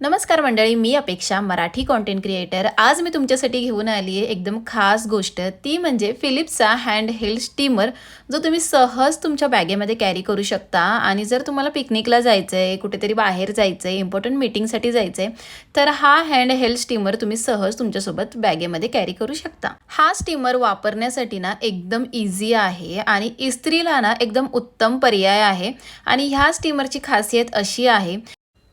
नमस्कार मंडळी मी अपेक्षा मराठी कॉन्टेंट क्रिएटर आज मी तुमच्यासाठी घेऊन आली आहे एकदम खास गोष्ट. ती म्हणजे फिलिप्सचा हँड हेल्ड स्टीमर जो तुम्ही सहज तुमच्या बॅगेमध्ये कॅरी करू शकता. आणि जर तुम्हाला पिकनिकला जायचं आहे कुठेतरी बाहेर जायचं आहे इम्पॉर्टंट मीटिंगसाठी जायचं आहे तर हा हँड हेल्ड स्टीमर तुम्ही सहज तुमच्यासोबत बॅगेमध्ये कॅरी करू शकता. हा स्टीमर वापरण्यासाठी ना एकदम इझी आहे आणि इस्त्रीला ना एकदम उत्तम पर्याय आहे. आणि ह्या स्टीमरची खासियत अशी आहे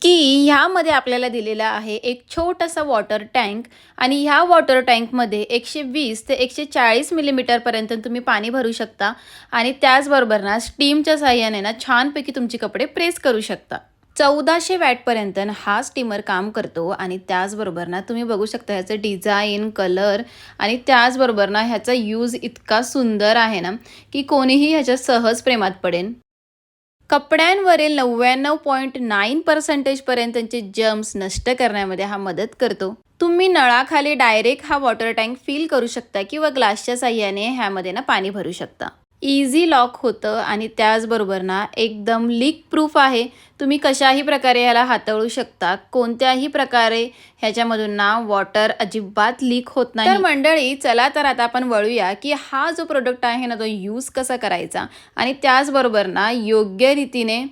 की ह्यामध्ये आपल्याला दिलेला आहे एक छोटासा वॉटर टँक आणि ह्या वॉटर टँकमध्ये एकशे वीस ते एकशे चाळीस मिलीमीटरपर्यंत तुम्ही पाणी भरू शकता. आणि त्याचबरोबर ना स्टीमच्या साह्याने ना छानपैकी तुमचे कपडे प्रेस करू शकता. चौदाशे वॅटपर्यंत हा स्टीमर काम करतो आणि त्याचबरोबर ना तुम्ही बघू शकता ह्याचं डिझाईन कलर आणि त्याचबरोबर ना ह्याचा यूज इतका सुंदर आहे ना की कोणीही ह्याच्या सहज प्रेमात पडेल कपड्यांवरील नव्याण्णव पॉईंट नाईन पर्सेंटेजपर्यंतचे जम्स नष्ट करण्यामध्ये हा मदत करतो. तुम्ही नळाखाली डायरेक्ट हा वॉटर टँक फिल करू शकता किंवा ग्लासच्या साह्याने ह्यामध्ये ना पाणी भरू शकता. इझी लॉक होतं आणि त्याचबरोबर ना एकदम लीक प्रूफ आहे. तुम्ही कशाही प्रकारे ह्याला हाताळू शकता कोणत्याही प्रकारे ह्याच्यामधून ना वॉटर अजिबात लीक होत नाही. तर मंडळी चला तर आता आपण वळूया की हा जो प्रोडक्ट आहे ना तो यूज कसा करायचा? आणि त्याचबरोबर ना योग्य रीतीने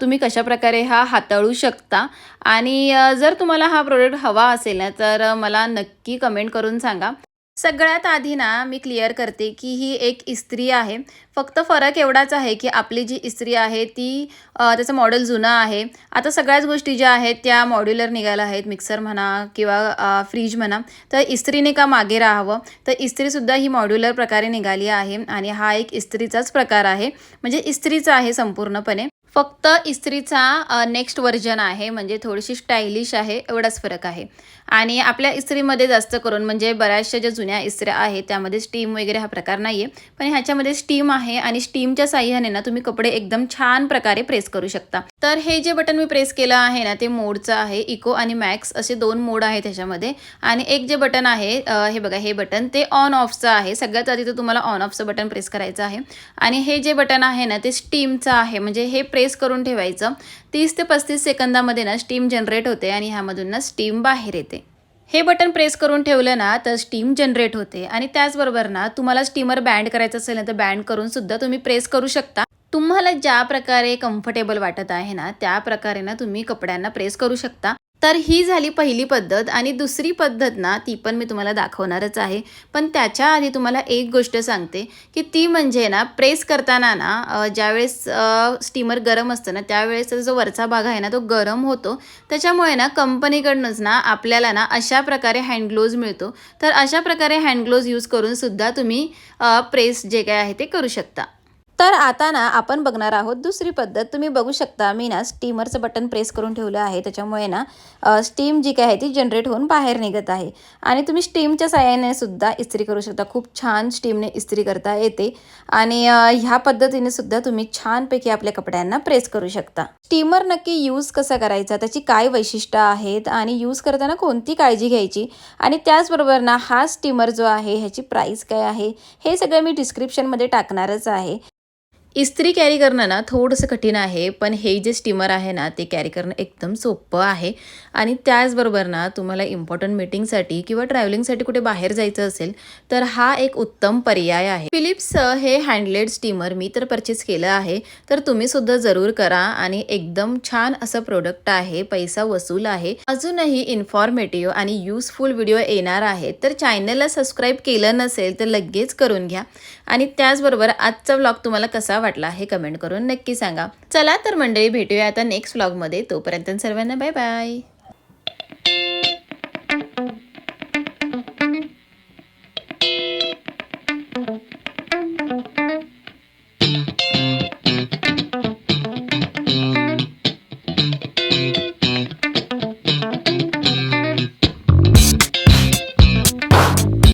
तुम्ही कशा प्रकारे हा हाताळू शकता? आणि जर तुम्हाला हा प्रोडक्ट हवा असेल ना तर मला नक्की कमेंट करून सांगा. सगळ्यात आधी ना मी क्लिअर करते की ही एक इस्त्री आहे. फक्त फरक एवढाच आहे की आपली जी इस्त्री आहे ती त्याचं मॉडेल जुनं आहे. आता सगळ्याच गोष्टी ज्या आहेत त्या मॉड्युलर निघाल्या आहेत मिक्सर म्हणा किंवा फ्रीज म्हणा. तर इस्त्रीने का मागे राहावं? तर इस्त्रीसुद्धा ही मॉड्युलर प्रकारे निघाली आहे आणि हा एक इस्त्रीचाच प्रकार आहे. म्हणजे इस्त्रीचा आहे संपूर्णपणे. फक्त इस्त्रीचा नेक्स्ट व्हर्जन आहे म्हणजे थोडीशी स्टायलिश आहे एवढाच फरक आहे. आणि आपल्या इस्त्रीमध्ये जास्त करून म्हणजे बऱ्याचशा ज्या जुन्या इस्त्र्या आहेत त्यामध्ये स्टीम वगैरे हा प्रकार नाही आहे पण ह्याच्यामध्ये स्टीम आहे आणि स्टीमच्या साह्याने ना तुम्ही कपडे एकदम छान प्रकारे प्रेस करू शकता. तर हे जे बटन मी प्रेस केलं आहे ना ते मोडचं आहे इको आणि मॅक्स असे दोन मोड आहेत ह्याच्यामध्ये. आणि एक जे बटन आहे हे बघा हे बटन ते ऑन ऑफचं आहे. सगळ्यात आधी तर तुम्हाला ऑन ऑफचं बटन प्रेस करायचं आहे. आणि हे जे बटन आहे ना ते स्टीमचं आहे. म्हणजे हे प्रेस करून ठेवायचं. तीस ते पस्तीस सेकंदामध्ये ना स्टीम जनरेट होते आणि ह्यामधून ना स्टीम बाहेर येते. हे बटन प्रेस करून ठेवलं ना तर स्टीम जनरेट होते. आणि त्याचबरोबर ना तुम्हाला स्टीमर बँड करायचं असेल ना तर बँड करून सुद्धा तुम्ही प्रेस करू शकता. तुम्हाला ज्या प्रकारे कम्फर्टेबल वाटत आहे ना त्या प्रकारे ना तुम्ही कपड्यांना प्रेस करू शकता. तर ही झाली पहिली पद्धत आणि दुसरी पद्धत ना ती पण मी तुम्हाला दाखवणारच आहे. पण त्याच्या आधी तुम्हाला एक गोष्ट सांगते की ती म्हणजे ना प्रेस करताना ना ज्यावेळेस स्टीमर गरम असतं ना त्यावेळेस जो वरचा भाग आहे ना तो गरम होतो. त्याच्यामुळे ना कंपनीकडनंच ना आपल्याला ना अशा प्रकारे हँडग्लोज मिळतो. तर अशा प्रकारे हँडग्लोज यूज करून सुद्धा तुम्ही प्रेस जे काय आहे ते करू शकता. तर आता ना आपण बघणार आहोत दुसरी पद्धत. तुम्ही बघू शकता मी ना स्टीमरचं बटन प्रेस करून ठेवलं आहे. त्याच्यामुळे ना स्टीम जी काय आहे ती जनरेट होऊन बाहेर निघत आहे. आणि तुम्ही स्टीमच्या साह्याने सुद्धा इस्त्री करू शकता. खूप छान स्टीमने इस्त्री करता येते. आणि ह्या पद्धतीने सुद्धा तुम्ही छानपैकी आपल्या कपड्यांना प्रेस करू शकता. स्टीमर नक्की यूज कसा करायचा? त्याची काय वैशिष्ट्य आहेत? आणि यूज करताना कोणती काळजी घ्यायची? आणि त्याचबरोबर ना हा स्टीमर जो आहे ह्याची प्राईस काय आहे? हे सगळं मी डिस्क्रिप्शनमध्ये टाकणारच आहे. इस्त्री कॅरी करणं ना थोडंसं कठीण आहे पण हे जे स्टीमर आहे ना ते कॅरी करणं एकदम सोपं आहे. आणि त्याचबरोबर ना तुम्हाला इम्पॉर्टंट मीटिंगसाठी किंवा ट्रॅव्हलिंगसाठी कुठे बाहेर जायचं असेल तर हा एक उत्तम पर्याय आहे. फिलिप्स हे हँडलेड स्टीमर मी तर परचेस केलं आहे तर तुम्ही सुद्धा जरूर करा. आणि एकदम छान असं प्रोडक्ट आहे पैसा वसूल आहे. अजूनही इन्फॉर्मेटिव्ह आणि युजफुल व्हिडिओ येणार आहेत तर चॅनलला सबस्क्राईब केलं नसेल तर लगेच करून घ्या. आणि त्याचबरोबर आजचा व्लॉग तुम्हाला कसा कसा वाटला हे कमेंट करून नक्की सांगा. चला तर मंडळी भेटूया आता नेक्स्ट व्लॉगमध्ये तोपर्यंत सर्वांना बाय बाय